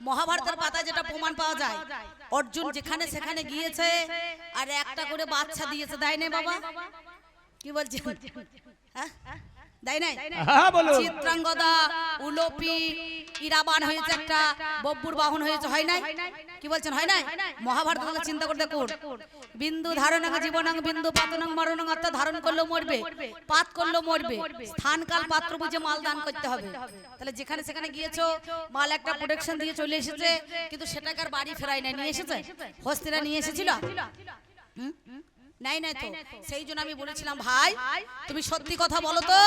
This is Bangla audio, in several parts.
মহাভারতের পাতায় যেটা প্রমাণ পাওয়া যায় অর্জুন যেখানে সেখানে গিয়েছে আর একটা করে বাচ্চা দিয়েছে দেয় বাবা? কি বলছে হ্যাঁ? দেয় নাই? চিত্রাঙ্গদা উলোপি ইরাবান হয়েছে একটা বব্বুর বাহন হয়েছে হয় নাই? কি বলছেন হয় নাই? মহাভারত চিন্তা করে দেখুন বিন্দু ধারণাং জীবনাং বিন্দু পাতনাং মরণাং অর্থাৎ ধারণ করলেও মরবে পাত করলেও মরবে স্থান কাল পাত্র বুঝে মাল দান করতে হবে। তাহলে যেখানে সেখানে গিয়েছো মাল একটা প্রোটেকশন দিয়ে চলে এসেছে কিন্তু সেটাকে আর বাড়ি ফেরাই নাই নিয়ে এসেছে? হস্তিরা নিয়ে এসেছিল? হুম? নাই নাই তো। সেই জন্য আমি বলেছিলাম ভাই তুমি সত্যি কথা বলো তো।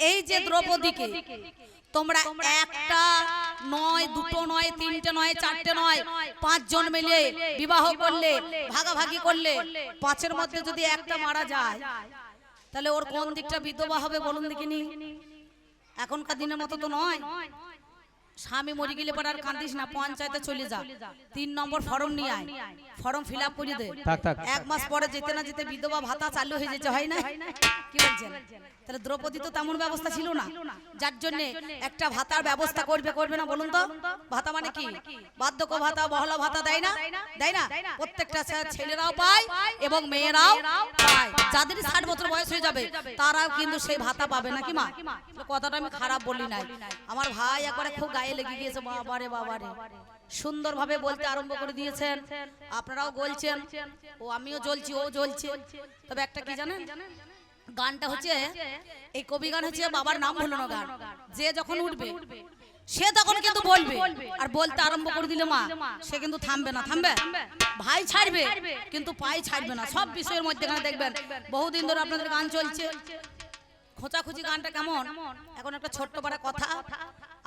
এই যে দ্রৌপদীকে তোমরা একটা নয় দুটো নয় তিনটে নয় চারটে নয় পাঁচজন মিলে বিবাহ করলে ভাগাভাগি করলে পাঁচের মধ্যে যদি একটা মারা যায় তাহলে ওর কোন দিকটা বিধবা হবে বলুন দেখিনি? এখনকার দিনের মতো তো নয়। স্বামী মরে গেলে পর আর কান্দিস না পঞ্চায়েতে চলে যা। তিন নম্বর ফর্ম নিয়ে আয়। ফর্ম ফিল আপ করে দে। থাক থাক। এক মাস পরে যেতে না যেতে বিধবা ভাতা চালু হয়ে যেতে হয় না? কি বলছেন? তাহলে দ্রৌপদী তো তেমন ব্যবস্থা ছিল না। যার জন্য একটা ভাতার ব্যবস্থা করবে করবে না বলুন তো? ভাতা মানে কি? বার্ধক্য ভাতা বহলা ভাতা দেয় না? দেয় না? প্রত্যেকটা ছেলেরাও পায় এবং মেয়েরাও পায়। যাদের ষাট বছর বয়স হয়ে যাবে তারাও কিন্তু সেই ভাতা পাবে নাকি মা? কথাটা আমি খারাপ বলি নাই। আমার ভাই একবারে খুব গায়ে লেগে গিয়েছে বাবারে বাবারে সুন্দরভাবে বলতে আরম্ভ করে দিয়েছেন। আপনারাও বলছেন ও আমিও জ্বলছি ও জ্বলছে। তবে একটা কি জানেন? গানটা হচ্ছে এই কবি গান হচ্ছে বাবার নাম ভুলানো গান। যে যখন উঠবে সে তখন কিন্তু বলবে। আর বলতে আরম্ভ করে দিলে মা। সে কিন্তু থামবে না থামবে ভাই ছাড়বে কিন্তু পাই ছাড়বে না। সব বিষয়ের মধ্যে এখানে দেখবেন। বহুদিন ধরে আপনাদের গান চলছে। খোঁচাখুচি গানটা কেমন? এখন একটা ছোট্ট পাড়া কথা।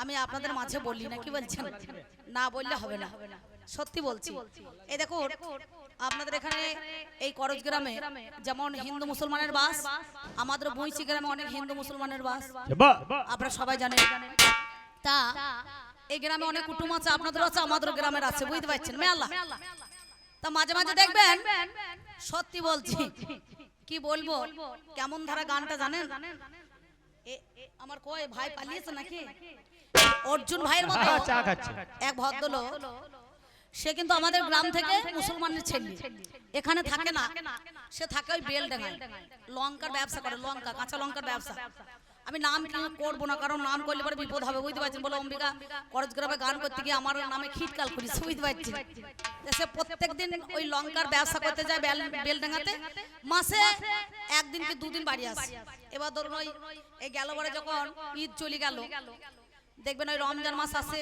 আমি আপনাদের মাঝে বললি না কি বলছেন না। বললে হবে না। সত্যি বলছি। এই দেখুন আপনাদের এখানে এই করজ গ্রামে যেমন হিন্দু মুসলমানের বাস আমাদের বইচি গ্রামে অনেক হিন্দু মুসলমানের বাস। আপনারা সবাই জানেন। তা এই গ্রামে অনেক কুটুম আছে আপনাদের আছে আমাদের গ্রামের আছে বুঝতে পারছেন? মেলা তা মাঝে মাঝে দেখবেন? সত্যি বলছি। কি বলব? কেমন ধারা গানটা জানেন? আমার কয় ভাই পালিয়েছে নাকি? অর্জুন ভাইয়ের মতো চা খাচ্ছে। এক ভদ্রলোক। সে কিন্তু আমাদের গ্রাম থেকে মুসলমানের ছেলে। এখানে থাকে না। সে থাকে ওই বেলডাঙ্গায়। লঙ্কার ব্যবসা করে লঙ্কা কাঁচা লঙ্কার ব্যবসা। আমি নাম কি করব না কারণ নাম করলে পরে বিপদ হবে বুঝতে পারছেন? বলো অম্বিকা করজ গ্রামে গান করতে গিয়ে আমার নামে খিটকাল করিস বুঝতে পারছি সে প্রত্যেক দিন ওই লঙ্কার ব্যবসা করতে যায় বেল বেলডাঙ্গাতে। মাসে একদিন কি দুদিন বাড়ি আসে। এবার ধরুন ওই এই গেল বারে যখন ঈদ চলে গেল দেখবেন ওই রমজান মাস আসে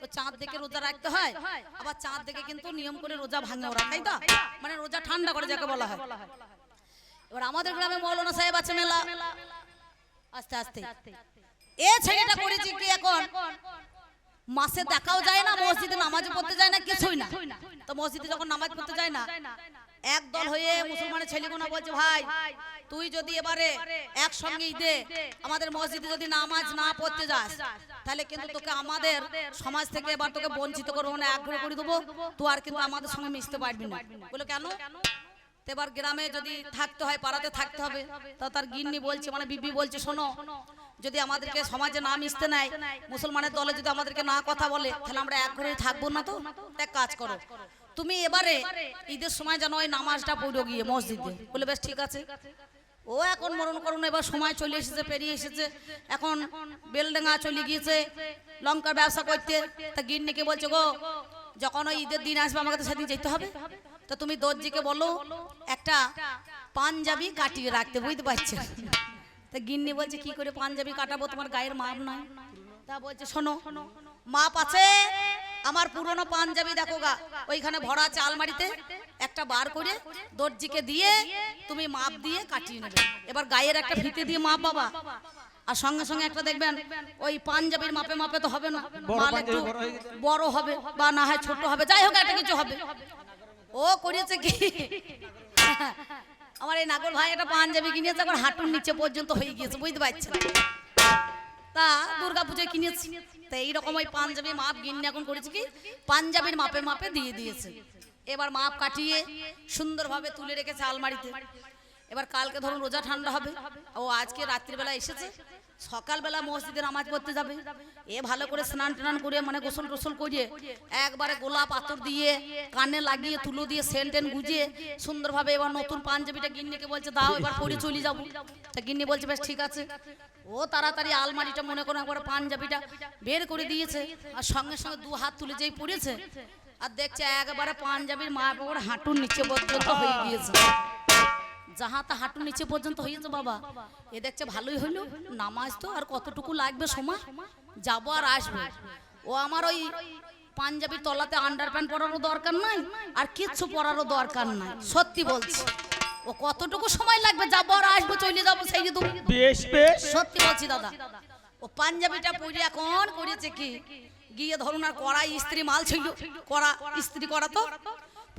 তো চাঁদ দেখে রোজা রাখতে হয়, আবার চাঁদ দেখে কিন্তু নিয়ম করে রোজা ভাঙে ওরা, তাই তো? মানে রোজা ঠান্ডা করে যাকে বলা হয়। এবার আমাদের গ্রামে মৌলানা সাহেব আছে মেলা। আস্তে আস্তে। এ ছেলেটা করেছি কি এখন? মাসে দেখাও যায় না, মসজিদে নামাজ পড়তে যায় না, কিছুই না। তো মসজিদে যখন নামাজ পড়তে যায় না এক দল হয়ে মুসলমানের ছেলেগুলো বলছে ভাই তুই যদি এবারে একসঙ্গে ঈদে আমাদের মসজিদে যদি নামাজ না পড়তে যাস তাহলে কিন্তু তোকে আমাদের সমাজ থেকে এবার তোকে বঞ্চিত করব না আগ্রহ করে দেবো। তুই আর কিন্তু আমাদের সঙ্গে মিশতে পারবি না। বলে কেন? এবার গ্রামে যদি থাকতে হয় পাড়াতে থাকতে হবে। তা তার গিন্নি বলছে মানে বিবি বলছে শোনো যদি আমাদেরকে সমাজে না মিশতে নাই মুসলমানের দলে যদি আমাদেরকে না কথা বলে তাহলে আমরা এক ঘরে থাকব না তো এক কাজ করো তুমি এবারে ঈদের সময় যেন ওই নামাজটা পড়ো গিয়ে মসজিদে। বলে, বেশ, ঠিক আছে। ও এখন মরণ করুন, এবার সময় চলে এসেছে, পেরিয়ে এসেছে। এখন বেলডাঙ্গা চলে গিয়েছে, লঙ্কার ব্যবসা করতে। তা গিন্নিকে বলছে, গো, যখন ওই ঈদের দিন আসবে, আমাকে তো সেদিন যেতে হবে। তো তুমি দর্জিকে বলো, একটা পাঞ্জাবি কাটিয়ে রাখতে, বুঝতে পারছ? তা গিন্নি বলছে, কি করে পাঞ্জাবি কাটাবো? তোমার গায়ের মাপ নাই। তা বলছে, শোনো মাপ আছে? আমার পুরনো পাঞ্জাবি দেখো গা ওইখানে ভরা আছে আলমারিতে একটা বার করে দর্জিকে দিয়ে তুমি মাপ দিয়ে কাটিয়ে নেবে। এবার গায়ের একটা ফিতে দিয়ে মাপ বাবা। আর সঙ্গে সঙ্গে একটা দেখবেন ওই পাঞ্জাবির মাপে মাপে তো হবে না। বড় মাল একটু বড় হবে বা না হয় ছোট হবে। যাই হোক একটা কিছু হবে। ও করেছে কি? আমার এই নাগর ভাই একটা পাঞ্জাবি কিনেছে এখন হাঁটুর নিচে পর্যন্ত হয়ে গিয়েছে বুঝতে পারছেন? তা দুর্গা পুজোয় কিনেছি। তা এইরকম ওই পাঞ্জাবি মাপ গিন্নি এখন করেছি কি? পাঞ্জাবির মাপে মাপে দিয়ে দিয়েছে। এবার মাপ কাটিয়ে সুন্দরভাবে তুলে রেখেছে আলমারিতে। এবার কালকে ধরুন রোজা ঠান্ডা হবে। ও আজকে রাত্রিবেলা এসেছে। সকালবেলা মসজিদে নামাজ পড়তে যাবে। এ ভালো করে স্নান টান করে মানে গোসল টোসল করিয়ে একবারে গোলাপ আতর দিয়ে, কানে লাগিয়ে, তুলো দিয়ে, সেন টেন গুজিয়ে সুন্দরভাবে এবার নতুন পাঞ্জাবিটা গিন্নিকে বলছে, দাও, এবার পরে চলে যাব। তা গিন্নি বলছে, বেশ, ঠিক আছে। ও তাড়াতাড়ি আলমারিটা মনে করো একবার পাঞ্জাবিটা বের করে দিয়েছে আর সঙ্গে সঙ্গে দু হাত তুলে যেই পড়েছে আর দেখছে একবারে পাঞ্জাবির মা বাবার হাঁটুর নিচে পর্যন্ত হয়ে গিয়েছে। যাহা তা হাঁটু নিচে পর্যন্ত হয়েছে বাবা। এ দেখছে ভালোই হইল। নামাজ তো আর কতটুকু লাগবে সময়? যাব আর আসব। ও আমার ওই পাঞ্জাবির তলাতে আন্ডার প্যান্ট পরারও দরকার নাই আর কিচ্ছু পরারও দরকার নাই। সত্যি বলছি। ও কতটুকু সময় লাগবে? যাব আর আসব চলে যাব সেই যে তুমি। বেশ বেশ। সত্যি বলছি দাদা। ও পাঞ্জাবিটা পরে এখন করেছে কি? গিয়ে ধরুন আর কড়া স্ত্রী মাল ছিল। কড়া স্ত্রী করা তো?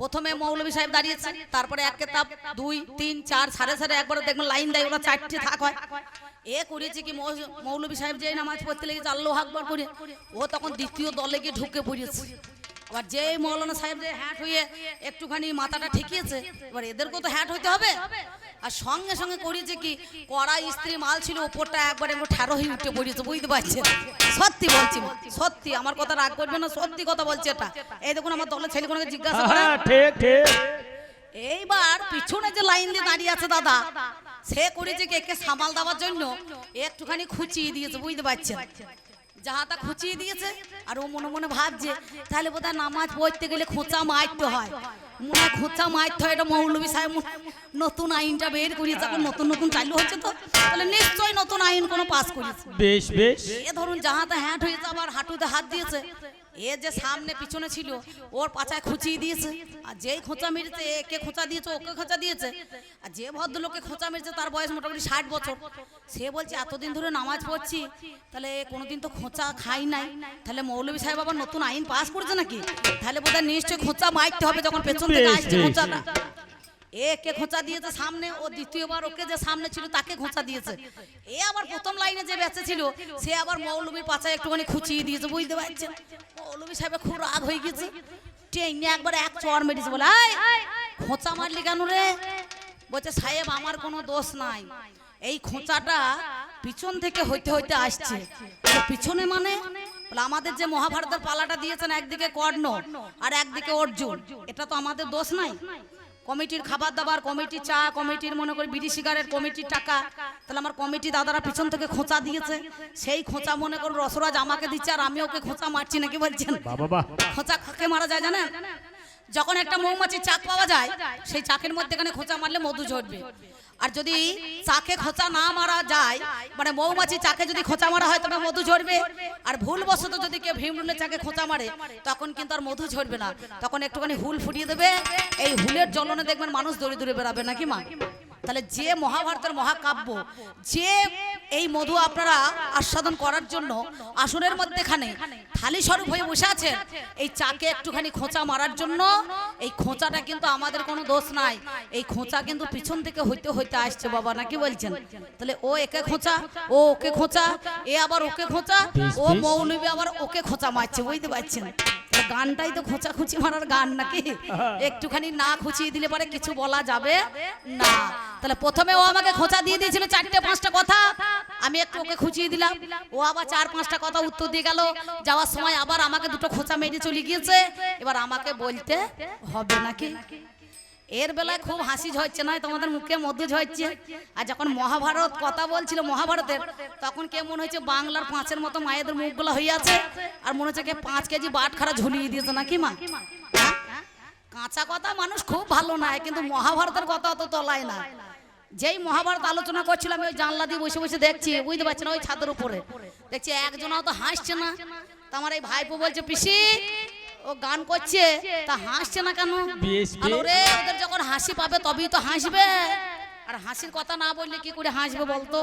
প্রথমে মৌলভী সাহেব দাঁড়িয়েছে, তারপরে এক কেতাব, দুই, তিন, চার, সাড়ে সাড়ে একবার দেখবেন লাইন দেয়, ওরা চারটে থাক হয়। এ করেছে কি মৌলভী সাহেব যে নামাজ পড়তে লেগেছে, আল্লাহ আকবর করে, ও তখন দ্বিতীয় দলে গিয়ে ঢুকে পড়েছে। এবার যে মৌলানা সাহেব যে হ্যাট হয়ে একটুখানি মাথাটা ঠেকিয়েছে, এবার এদেরকেও তো হ্যাট হইতে হবে। আর সঙ্গে সঙ্গে করেছে কি কড়া স্ত্রী মাল ছিল ওপরটা একবার একটু ঠেরো হয়ে উঠে পড়েছে বুঝতে পারছেন? সত্যি বলছি সত্যি আমার কথা রাগ করবে না সত্যি কথা বলছে এটা। এই দেখুন আমার দলের ছেলেগুলোকে জিজ্ঞাসা করে হ্যাঁ ঠিক ঠিক। এইবার পিছনে যে লাইন দিয়ে দাঁড়িয়ে আছে দাদা সে করেছে কি একে সামাল দেওয়ার জন্য একটুখানি খুঁচিয়ে দিয়েছে বুঝতে পারছেন? যাহাটা খুঁচিয়ে দিয়েছে আর ও মনে মনে ভাবছে তাহলে বোধহয় নামাজ পড়তে গেলে খোঁচা মারতে হয়। মনে হয় খোঁচা মারতে হয় এটা মৌলবী সাহেব নতুন আইনটা বের করিয়েছে এখন নতুন নতুন চালু হচ্ছে তো। তাহলে নিশ্চয়ই নতুন আইন কোনো পাস করেছে। বেশ বেশ। এ ধরুন যাহাতে হ্যাট হয়েছে আবার হাঁটুতে হাত দিয়েছে এ যে সামনে পিছনে ছিল ওর পাছায় খুঁচিয়ে দিয়েছে। আর যেই খোঁচা মেরেছে একে খোঁচা দিয়েছে ওকে খোঁচা দিয়েছে। আর যে ভদ্রলোকে খোঁচা মেরেছে তার বয়স মোটামুটি ষাট বছর। সে বলছে এতদিন ধরে নামাজ পড়ছি তাহলে কোনোদিন তো খোঁচা খাই নাই। তাহলে মৌলভী সাহেব আবার নতুন আইন পাস করেছে নাকি? তাহলে বোধহয় নিশ্চয়ই খোঁচা মারতে হবে যখন পেছন থেকে আসছে বেশ। খোঁচাটা একে খোঁচা দিয়েছে সামনে ও দ্বিতীয়বার ওকে যে সামনে ছিল তাকে খোঁচা দিয়েছে। এ আবার প্রথম লাইনে যে বেঁচে ছিল সে আবার মৌলবীর পাছায় একটুখানি খুঁচিয়ে দিয়েছে বুঝতে পারছেন? মৌলবী সাহেব খুব রাগ হয়ে গেছে। ট্রেনে একবার এক চর মেরেছে বলে "এই, খোঁচা মারলি কেন রে? বলছে সাহেব আমার কোনো দোষ নাই। এই খোঁচাটা পিছন থেকে হইতে হইতে আসছে। পিছনে মানে? আমাদের যে মহাভারতের পালাটা দিয়েছেন একদিকে কর্ণ আর একদিকে অর্জুন। এটা তো আমাদের দোষ নাই? কমিটির খাবার দাবার কমিটি চা কমিটির মনে করি বিড়ি সিগারেট কমিটির টাকা। তাহলে আমার কমিটি দাদারা পিছন থেকে খোঁচা দিয়েছে। সেই খোঁচা মনে করুন রসরাজ আমাকে দিচ্ছে আর আমি ওকে খোঁচা মারছি নাকি বলছেন? খোঁচা কাকে মারা যায় জানেন? যখন একটা মৌমাছির চাক পাওয়া যায় সেই চাকের মধ্যে এখানে খোঁচা মারলে মধু ঝরবে। আর যদি চাকে খোঁচা না মারা যায় মানে মৌমাছি চাকে যদি খোঁচা মারা হয় তবে মধু ঝরবে। আর ভুল ভুলবশত যদি কেউ ভীমরুলের চাকে খোঁচা মারে তখন কিন্তু আর মধু ঝরবে না। তখন একটুখানি হুল ফুটিয়ে দেবে। এই হুলের জ্বলনে দেখবেন মানুষ দৌড়ে দৌড়ে বেড়াবে নাকি মা? তাহলে যে মহাভারতের মহাকাব্য যে এই মধু আপনারা আস্বাদন করার জন্য আসনের মধ্যেখানে থালি স্বরূপ হয়ে বসে আছেন এই চাকে একটুখানি খোঁচা মারার জন্য এই খোঁচাটা কিন্তু আমাদের কোনো দোষ নাই এই খোঁচা কিন্তু পিছন থেকে হইতে হইতে আসছে বাবা নাকি বলছেন? তাহলে ও একে খোঁচা ও ওকে খোঁচা এ আবার ওকে খোঁচা ও মৌলবী আবার ওকে খোঁচা মারছে বুঝতে পারছেন? গানটাই তো খোঁচা খুঁচি মারার গান নাকি? একটুখানি না খুঁচিয়ে দিলে পরে কিছু বলা যাবে? না। তাহলে প্রথমে ও আমাকে খোঁচা দিয়ে দিয়েছিল চারটে, পাঁচটা কথা। আমি একটু ওকে খুঁচিয়ে দিলাম। ও আবার চার, পাঁচটা কথা উত্তর দিয়ে গেল। যাওয়ার সময় আবার আমাকে দুটো খোঁচা মেরে চলে গিয়েছে। এবার আমাকে বলতে হবে নাকি? এর বেলায় খুব হাসি ঝরছে নয় তোমাদের মুখে মধ্যে ঝরছে আর যখন মহাভারত কথা বলছিল মহাভারতের, তখন কে মনে হচ্ছে বাংলার পাঁচের মতো মায়েদের মুখগুলো হয়ে আছে? আর মনে হচ্ছে কে পাঁচ কেজি বাট খারা ঝুলিয়ে দিয়েছে নাকি মা? হ্যাঁ? কাঁচা কথা মানুষ খুব ভালো নয়, কিন্তু মহাভারতের কথা অত তলায় না। যেই মহাভারত আলোচনা করছিলাম ওই জানলা দিয়ে বসে বসে দেখছি, বুঝতে পারছি না ওই ছাদের উপরে। দেখছি একজনও তো হাসছে না। তা আমার এই ভাইপো বলছে, পিসি ও গান করছে তা হাসছে না কেন? রে ওরে ওদের যখন হাসি পাবে তবেই তো হাসবে। আর হাসির কথা না বললে কি করে হাসবে বলতো?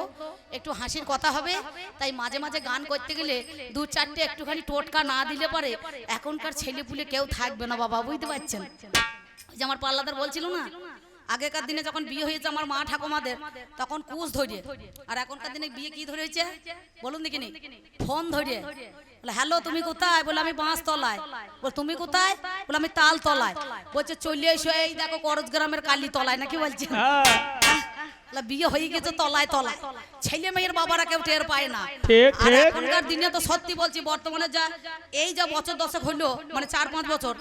একটু হাসির কথা হবে। তাই মাঝে মাঝে গান করতে গেলে দু চারটে একটুখানি টোটকা না দিলে পারে এখনকার ছেলে পুলে কেউ থাকবে না বাবা বুঝতে পারছেন? যে আমার পাল্লাদার বলছিল না আগেকার দিনে যখন বিয়ে হয়েছে আমার মা ঠাকুমাদের তখন কুশ ধরে আর এখনকার দিনে বিয়ে কি ধরে হয়েছে? বলুন দেখিনি ফোন ধরে বলে হ্যালো তুমি কোথায়? বলে আমি বাঁশ তলায় বল তুমি কোথায়? বলে আমি তাল তলায় বলছে চলে এসো এই দেখো করজ গ্রামের কালী তলায় নাকি বলছে? হ্যাঁ। বিয়ে হয়ে গেছে তলায় তলায়। ছেলে মেয়ের বাবারা কেউ টের পায় না। আর এখনকার দিনে তো সত্যি বলছি বর্তমানে যা এই যা বছর দশক হইল মানে চার পাঁচ বছর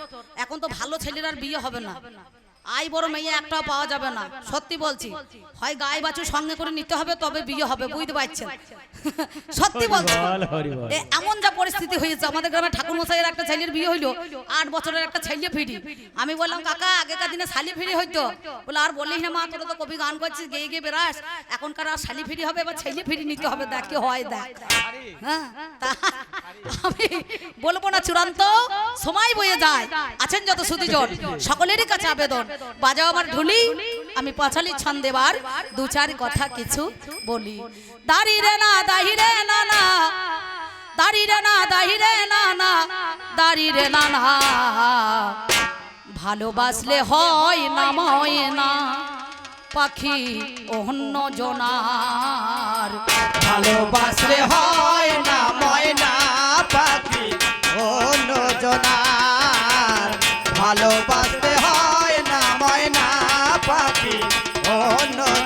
এখন তো ভালো ছেলের আর বিয়ে হবে না। আই বড় মেয়ে একটাও পাওয়া যাবে না। সত্যি বলছি। হয় গায়ে বাছুর সঙ্গে করে নিতে হবে তবে বিয়ে হবে বুঝতে পারছেন? সত্যি বলছি। এমন যা পরিস্থিতি হয়েছে আমাদের গ্রামে ঠাকুর মশাইয়ের একটা ছেলের বিয়ে হইল আট বছরের একটা ছেলে ফিরি। আমি বললাম কাকা আগেকার দিনে শালি ফিরি হইতো? বলে আর বলিস না মা তোরা তো কবি গান করছিস গেয়ে গিয়ে বেরাস এখনকার আর শালি ফিরি হবে এবার ছেলে ফিরি নিতে হবে দেখ কি হয় দেখ। হ্যাঁ আমি বলব না চূড়ান্ত সময় বয়ে যায়। আছেন যত সুদীজন সকলেরই কাছে আবেদন। বাজাও আমার ঢুলি, আমি পাঁচালি ছন্দ দেবার দু চার কথা কিছু বলি। দাঁড়ি রে না দাহি রে না না। দাঁড়ি রে না দাহি রে না না। দাঁড়ি রে না না। ভালোবাসলে হয় না ময় না পাখি অন্য জনার। ভালোবাসলে হয় না Oh no.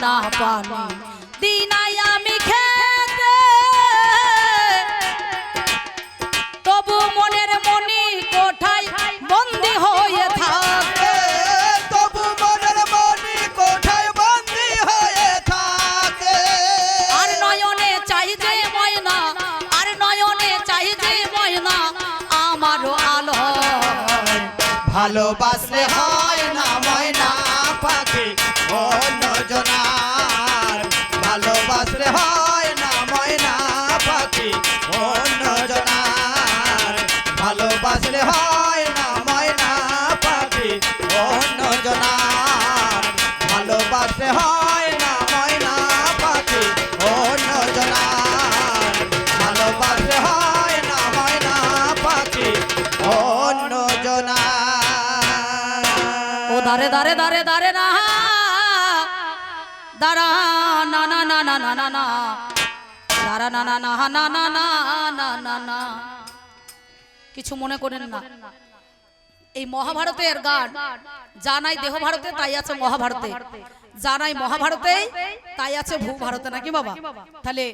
দানা পানি। না না না না না না না কিছু মনে করেন না। এই মহাভারতের গান জানাই দেহ ভারতে, তাই আছে মহাভারতে। জানাই মহাভারতে, তাই আছে ভূ ভারতে, নাকি বাবা? তাহলে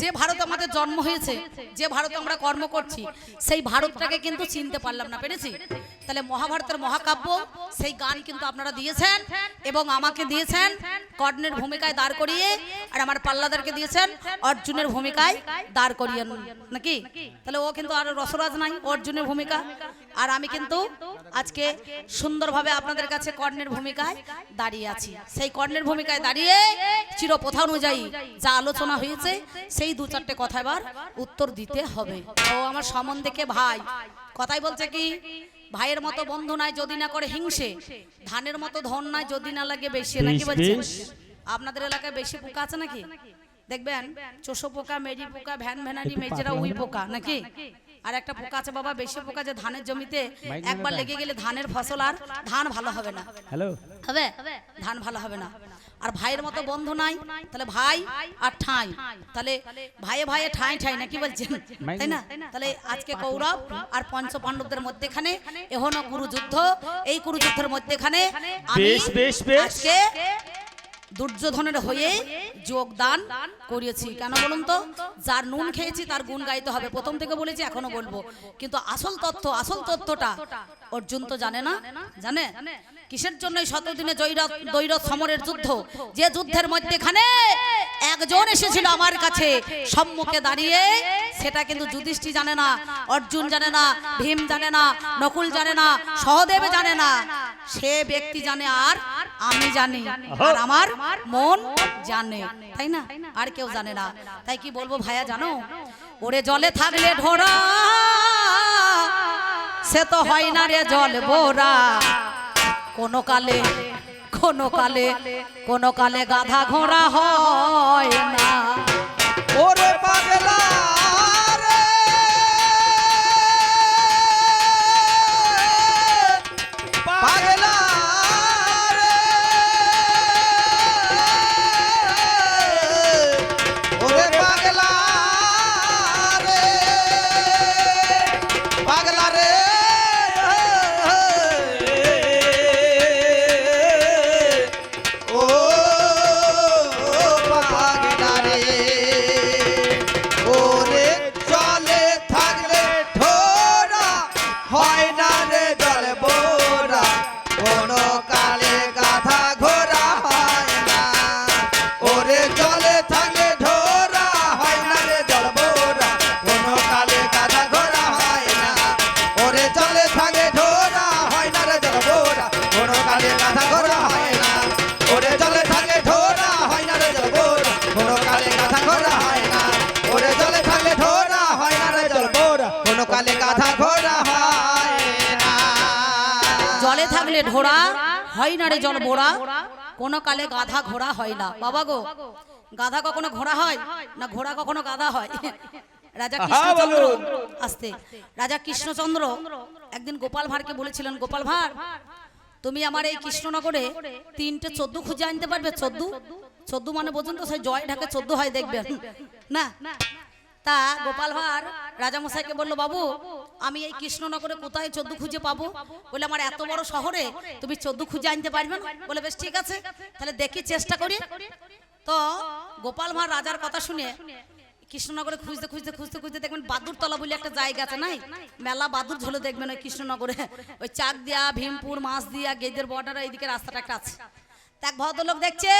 যে ভারত আমাদের জন্ম হয়েছে, যে ভারত আমরা কর্ম করছি, সেই ভারতটাকে কিন্তু চিনতে পারলাম না, পেরেছি? তাহলে মহাভারতের মহাকাব্য, সেই গান কিন্তু আপনারা দিয়েছেন এবং আমাকে দিয়েছেন, কর্ণের ভূমিকায় দাঁড় করিয়ে, আর আমার পাল্লাদারকে দিয়েছেন, অর্জুনের ভূমিকায় দাঁড় করিয়ে, নাকি? তাহলে ও কিন্তু আর রসরাজ নাই, অর্জুনের ভূমিকা। আর আমি কিন্তু আজকে সুন্দরভাবে আপনাদের কাছে কর্ণের ভূমিকায় দাঁড়িয়ে আছি। সেই কর্ণের ভূমিকায় দাঁড়িয়ে চিরপ্রথা অনুযায়ী যা আলোচনা হয়েছে সেই দু চারটে কথা এবার উত্তর দিতে হবে। ও আমার সম্বন্ধে ভাই? কথাই বলছে কি ভাইয়ের মতো বন্ধু নাই যদি না করে হিংসে ধানের মতো ধন নাই যদি না লাগে বেশি নাকি বেশ, বলছেন? আপনাদের এলাকায় বেশি পোকা আছে নাকি? দেখবেন চোষো পোকা মেরি পোকা ভ্যান ভ্যানারি মেজেরা উই পোকা নাকি? আর একটা পোকা আছে বাবা বেশি পোকা যে ধানের জমিতে একবার লেগে গেলে ধানের ফসল আর ধান ভালো হবে না। হ্যালো? হবে? ধান ভালো হবে না। আর ভাইয়ের মতো বন্ধু নাই? তাহলে ভাই আর ঠাই। তাহলে ভাইয়ে ভাইয়ে ঠাই ঠাই না কি বলছেন তাই না? তাহলে আজকে কৌরব আর পঞ্চ পাণ্ডবদের মধ্যেখানে এখনও কুরুযুদ্ধ। এই কুরুযুদ্ধের মধ্যেখানে আমি বেশ, বেশ, বেশ। আজকে দুর্যোধনের হয়ে যোগদান করিয়েছি। কেন বলুন তো? যার নুন খেয়েছি, তার গুণ গাইতে হবে। প্রথম থেকে বলেছি, এখনও বলব। কিন্তু আসল তথ্য আসল তথ্যটা অর্জুন তো জানে না। জানে? কিসের জন্য শতদিনে জৈরথ দৈরথ সমরের যুদ্ধ? যে যুদ্ধের মধ্যেখানে একজন এসেছিল আমার কাছে, সম্মুখে দাঁড়িয়ে। সেটা কিন্তু যুধিষ্ঠি জানে না, অর্জুন জানে না, ভীম জানে না, নকুল জানে না, সহদেব জানে না। সে ব্যক্তি জানে আর আমি জানি আর আমার মন জানে তাই না? আর কেউ জানে না। তাই কি বলব ভাইয়া জানো? ওরে জলে থাকলে ঢোরা সে তো হয় না রে জল বোরা কোনো কালে কোনো কালে কোনো কালে গাধা ঘোড়া হয় না। পাগলা রে না রে জল বোরা কোনো কালে গাধা ঘোড়া হয় না। বাবা গো গাধা কখনো ঘোড়া হয় না ঘোড়া কখনো গাধা হয়? রাজা কৃষ্ণচন্দ্র আসতে। রাজা কৃষ্ণচন্দ্র একদিন গোপাল ভাঁড়কে বলেছিলেন গোপাল ভাঁড় তুমি আমার এই কৃষ্ণনগরে তিনটে চোদ্দ খুঁজে আনতে পারবে? চোদ্দ? চোদ্দ মানে বোঝেন তো সেই জয় ঢাকে চোদ্দ হয় দেখবেন। না? তা গোপাল ভাঁড় রাজামশাইকে বলল বাবু আমি এই কৃষ্ণনগরে কোথায় চোদ্দ খুঁজে পাবো? বলে আমার এত বড় শহরে তুমি চোদ্দ খুঁজে আনতে পারবে না? বলে বেশ ঠিক আছে, তাহলে দেখি চেষ্টা করি। তো গোপাল ভাঁড় রাজার কথা শুনে কৃষ্ণনগরে খুঁজতে খুঁজতে খুঁজতে খুঁজতে দেখবেন বাদুরতলা বলে একটা জায়গা আছে, নাই? মেলা বাদুর ঝোলে দেখবেন ওই কৃষ্ণনগরে। ওই চাক দিয়া, ভীমপুর, মাছ দিয়া গেদের বর্ডার, এইদিকে রাস্তাটা একটা আছে। এক ভদ্রলোক দেখছে,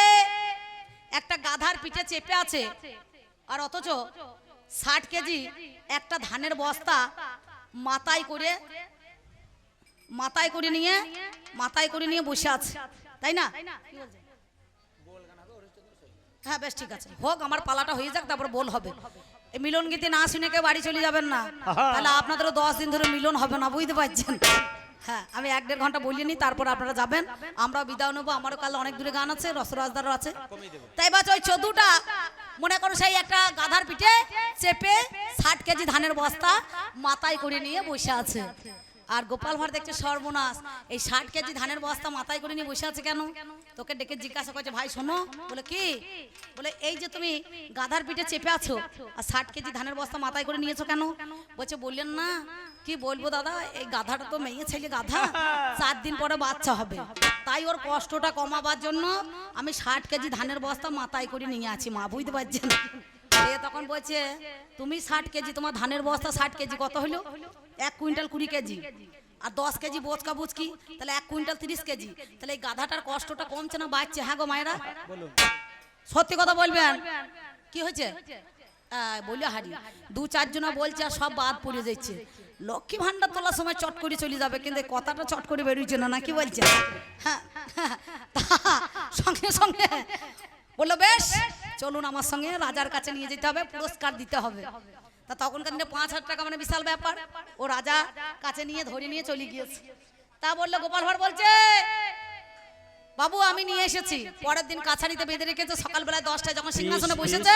একটা গাধার পিঠে চেপে আছে। আর অথচ ষাট কেজি একটা ধানের বস্তা মাথায় করে মাথায় করে নিয়ে, মাথায় করে নিয়ে বসে আছে। তাই না? হ্যাঁ বেশ ঠিক আছে। হোক, আমার পালাটা হয়ে যাক, তারপর বল হবে। মিলন গীতি না শুনে কেউ বাড়ি চলে যাবেন না। তাহলে আপনাদেরও দশ দিন ধরে মিলন হবে না, বুঝতে পারছেন? হ্যাঁ আমি এক দেড় ঘণ্টা বলিনি তারপর আপনারা যাবেন। আমরা বিদায় নেব, আমারও কাল অনেক দূরে গান আছে, রসরাজদারও আছে। তাই বাচ ওই চোদ্দটা মনে করো সেই একটা গাধার পিঠে চেপে ষাট কেজি ধানের বস্তা মাথায় করে নিয়ে বসে আছে। আর গোপাল ভাঁড় দেখছে সর্বনাশ। এই ষাট কেজি ধানের বস্তা মাথায় করে নিয়ে বসে আছে কেন? তোকে ডেকে জিজ্ঞাসা করছে, ভাই, শোনো। বলে, কি? বলে, এই যে তুমি গাধার পিঠে চেপে আছো আর ষাট কেজি ধানের বস্তা মাথায় করে নিয়েছো কেন? বলছে, বললেন না। কি বলব দাদা? এই গাধাটা তো মেয়ে ছেলে গাধা। চার দিন পরে বাচ্চা হবে। তাই ওর কষ্টটা কমাবার জন্য আমি ষাট কেজি ধানের বস্তা মাথায় করে নিয়ে আছি মা বুঝতে পারছেন? এ তখন বলছে তুমি ষাট কেজি তোমার ধানের বস্তা ষাট কেজি কত হলো? এক কুইন্টাল কুড়ি কেজি। আর দশ কেজি বোচকা বুচকি তাহলে এক কুইন্টাল তিরিশ কেজি। তাহলে এই গাধাটার কষ্টটা কমছে না বাড়ছে হ্যাঁ গো মায়েরা? সত্যি কথা বলবেন? কি হয়েছে? বলি হারি। দু চারজনা বলছে আর সব বাদ পড়ে যাচ্ছে লক্ষ্মী ভান্ডার তোলার সময় চট করে চলে যাবে, কিন্তু কথাটা চট করে বেরোচ্ছে না না কি বলছে? হ্যাঁ সঙ্গে সঙ্গে বলল, বেশ, চলুন আমার সঙ্গে, রাজার কাছে নিয়ে যেতে হবে, পুরস্কার দিতে হবে। তা তখনকার দিনে পাঁচ হাজার টাকা মানে বিশাল ব্যাপার। ও রাজা কাছে নিয়ে ধরে নিয়ে চলে গিয়েছে। তা বলল, গোপাল ভাঁড় বলছে, বাবু, আমি নিয়ে এসেছি। পরের দিন কাছারিতে বেঁধে রেখেছে, সকালবেলায় দশটায় যখন সিংহাসনে বসেছে,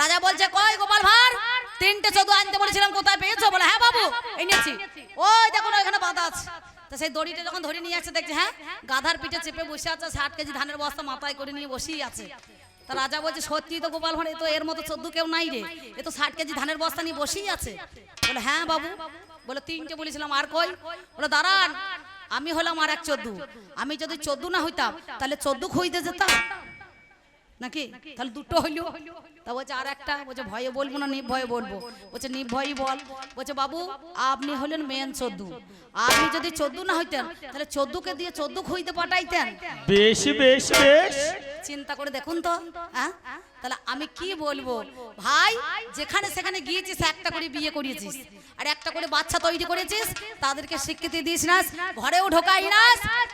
রাজা বলছে কয় গোপাল ভাঁড়? তিনটে চোদ্দ আনতে বলেছিলাম, কোথায় পেয়েছ? বলে হ্যাঁ বাবু এনেছি ওই দেখুন, ওইখানে বাঁধা আছে। তো সেই দড়িটা যখন ধরে নিয়ে আসছে, দেখছি হ্যাঁ গাধার পিঠে চেপে বসে আছে, ষাট কেজি ধানের বস্তা মাথায় করে নিয়ে বসেই আছে। তা রাজা বলছে সত্যি তো গোপাল ভাঁড় তো এর মতো চোদ্দ কেউ নাই রে। এ তো ষাট কেজি ধানের বস্তা নিয়ে বসেই আছে। বলে হ্যাঁ বাবু। বলে, তিনটে বলেছিলাম, আর কই? বলে, দাঁড়ান, আমি হলাম আর এক চোদ্দু। আমি যদি চোদ্দু না হইতাম, তাহলে চোদ্দ খুঁজতে যেতাম। নাকি? তাহলে দুটো হইল। তা বলছে আর একটা বলছে ভয়ে বলব না নির্ভয়ে বলব। বলছে নির্ভয়ই বল। বলছে বাবু আপনি হলেন মেন চোদ্দু। আপনি যদি চোদ্দু না হইতেন তাহলে চোদ্দুকে দিয়ে চোদ্দু খুঁজতে পাঠাইতেন। বেশ বেশ বেশ। চিন্তা করে দেখুন তো হ্যাঁ? তাহলে আমি কি বলব? ভাই যেখানে সেখানে গিয়েছিস একটা করে বিয়ে করিয়েছিস। আর একটা করে বাচ্চা তৈরি করেছিস তাদেরকে স্বীকৃতি দিস না ঘরেও ঢোকাই না।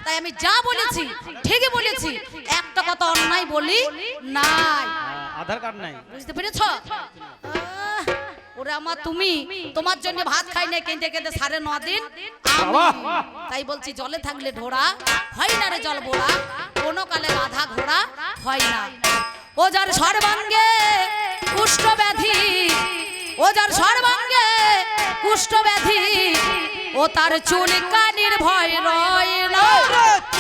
তাই আমি যা বলেছি ঠিকই বলেছি। একটা কথা অন্যায় বলি নাই। আধার কার্ড নাই। বুঝতে পেরেছ? ওরে আমার তুমি তোমার জন্য ভাত খাই না কেঁদে কেঁদে সাড়ে ন দিন। তাই বলছি জলে থাকলে ঢোড়া হয় না রে জল বোড়া? কোনো কালে গাধা ঘোড়া হয় না। ও যার সর্বাঙ্গে কুষ্ঠ ব্যাধি ও যার সর্বাঙ্গে কুষ্ঠ ব্যাধি ও তার চুল কানির ভয় রয় না।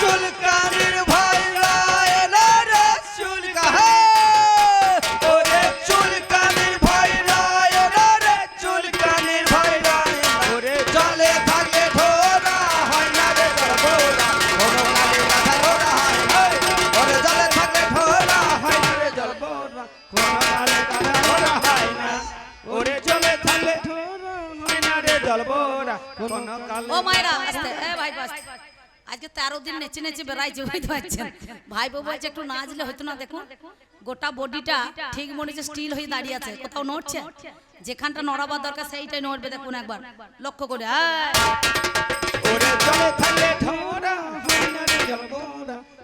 চুলকানির ভাই ও মায়েরা আস্তে এ ভাই আস্তে আজকে তেরো দিন নেচে নেচে বেড়াইছে বুঝতে পারছেন। ভাই বউ বলছে একটু নাচলে হয়তো না দেখুন। গোটা বডিটা ঠিক মনে হচ্ছে স্টিল হয়ে দাঁড়িয়ে আছে কোথাও নড়ছে। যেখানটা নড়াবার দরকার সেইটাই নড়বে দেখুন একবার। লক্ষ্য করে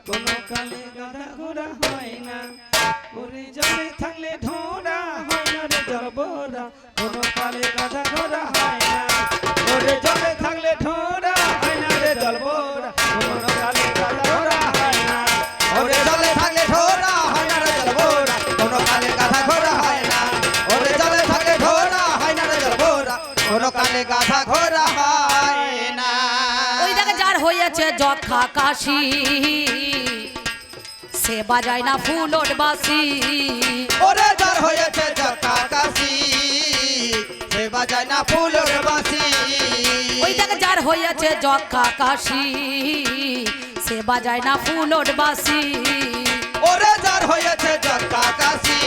কোনো কালে গাধা ঘোড়া হয় না। ওরে চলে থাকলে ঠোরা কোনো কালে গাধা ঘোড়া হয় না ওই দেখে যার হয়েছে যক্ষা কাশি। সে বাজায় না ফুলোর বাসি ওরে যার হয়েছে জকা কাশি সে বাজায় না ফুলের বাসি ওই দেখে যার হয়েছে যক্ষা কাশি সে বাজায় না ফুলোর বাসি ওরে যার হয়েছে জকা কাশি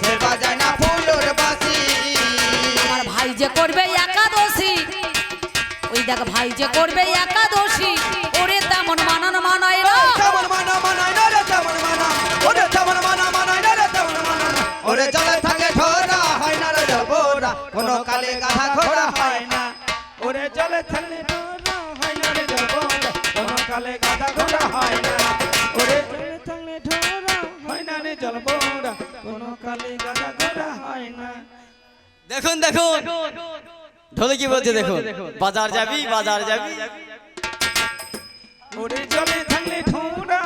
সে বাজায় না যে করবে একাদশী। ওই দেখ ভাই, যে করবে একাদশী, ওরে তেমন মানান মানায় তেমন মানা তেমন মানা ওরে তেমন মানা রে তেমন মানা ওরে হয় না রে হয় না। ওরে হয় না রে হয় না। ওরে না রে কোনো কালে গাধা ঘোড়া হয় না। দেখুন দেখুন। ঢোলে কি বলছে দেখো বাজার যাবি বাজার যাবি ওরে জলে থাকলে ঠোরা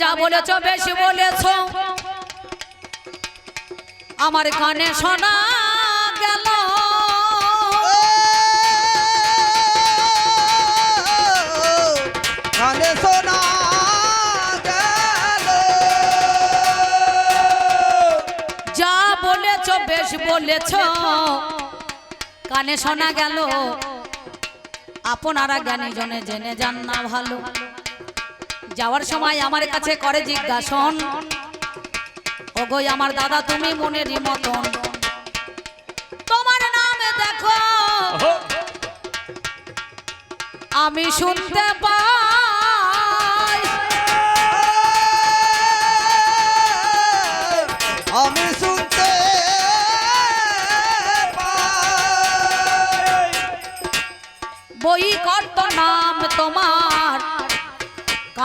যা বলেছ বেশি বলেছ। আমার কানে শোনা গেল। কানে শোনা গেল। যা বলেছ বেশ বলেছ। কানে শোনা গেল। আপনারা জ্ঞানী জনে জেনে যান না ভালো। যাওয়ার সময় আমার কাছে করে জিজ্ঞাসন। ওগো আমার দাদা তুমি মনেরই মতন। তোমার নাম দেখো। আমি শুনতে পাই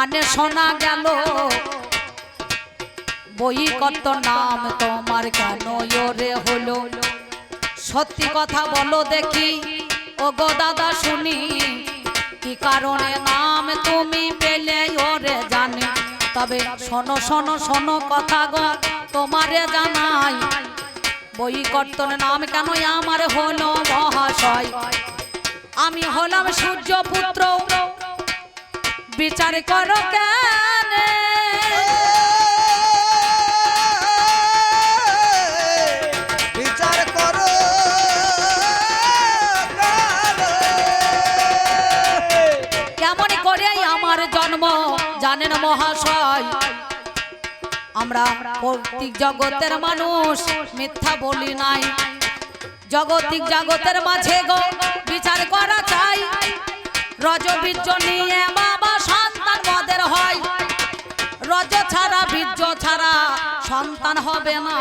কানে শোনা গেল। বই কত নাম তোমার কেন? ওরে হলো। সত্যি কথা বলো দেখি। ও গো দাদা শুনি। কি কারণে নাম তুমি পেলে? ওরে জানি। তবে শোনো শোনো শোনো কথা গো, তোমারে জানাই। বই কর্তন নাম কেন আমার হলো মহাশয়? আমি হলাম সূর্য পুত্র। বিচার করো কেন? বিচার করো কেমন করে আমার জন্ম জানেন মহাশয়? আমরা ভৌতিক জগতের মানুষ মিথ্যা বলি নাই। জগতিক জগতের মাঝে গো বিচার করা চাই। রজবীর্য নিয়ে বাবা মদের হয়। রজ ছাড়া, বীর্য ছাড়া সন্তান হবে না।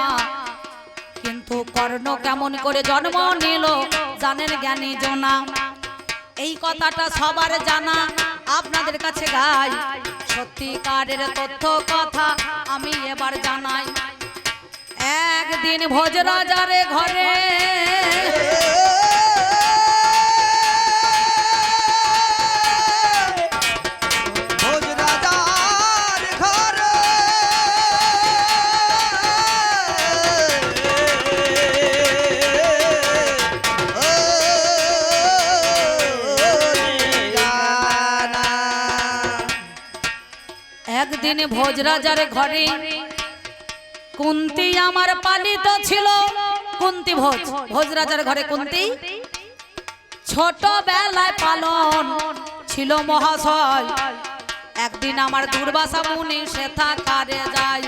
কিন্তু কর্ণ কেমন করে জন্ম নিল, জানেন জ্ঞানী জোনা। এই কথাটা সবার জানা, আপনাদের কাছে গাই। সত্যিকারের তথ্য, কথা আমি এবার জানাই। একদিন ভোজ রাজারে ঘরে একদিন ভোজ রাজার ঘরে কুন্তি আমার পালিত ছিল। কুন্তি ভোজ ভোজ রাজার ঘরে কুন্তি ছোট বেলায় পালন ছিল মহাশয়। একদিন আমার দুর্বাসা মুনি সেথা কারে যায়।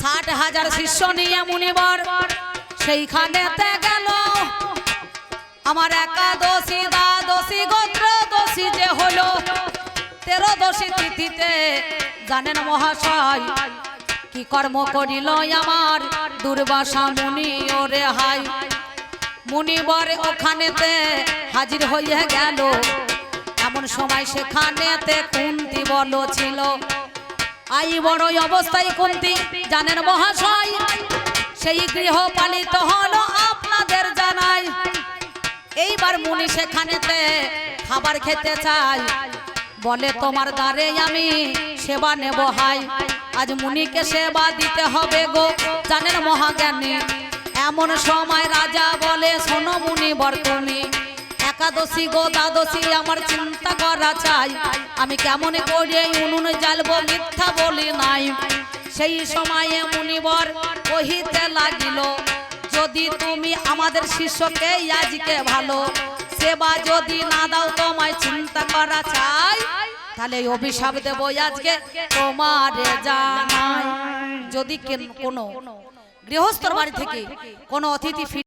ষাট হাজার শিষ্য নিয়ে মুনিবর সেইখানেতে গেল। আমার একাদশী, দ্বাদশী গোত্র দোষী যে হলো তেরো দোষী তিথিতে জানেন মহাশয়, কি কর্ম করিল আমার দুর্বাসা মুনি? ও রেহাই মুনিবর ওখানেতে হাজির হইয়া গেল। এমন সময় সেখানেতে কুন্তি বল ছিল। আই বড় অবস্থায় কুন্তি, জানেন মহাশয়, সেই গৃহ পালিত হলো আপনাদের জানাই। এইবার মুনি সেখানেতে খাবার খেতে চাই বলে, তোমার দ্বারে আমি সেবা নেব হাই। আজ মুনিকে সেবা দিতে হবে গো, জানেন মহাজ্ঞানী। এমন সময় রাজা বলে, শোনো মুনি বর্তনী, একাদশী গো দ্বাদশী, আমার চিন্তা করা চাই। আমি কেমন করে উনুন জ্বালবো মিথ্যা বলি নাই। সেই সময়ে মুনিবর কহিতে লাগিল, যদি তুমি আমাদের শিষ্যকে আজকে ভালো, সেবা যদি না দাও, তোমায় চিন্তা করা চাই? তাহলে অভিশাপ দেব আজকে। তোমার জানাই যদি কোনো গৃহস্থর বাড়ি থেকে কোনো অতিথি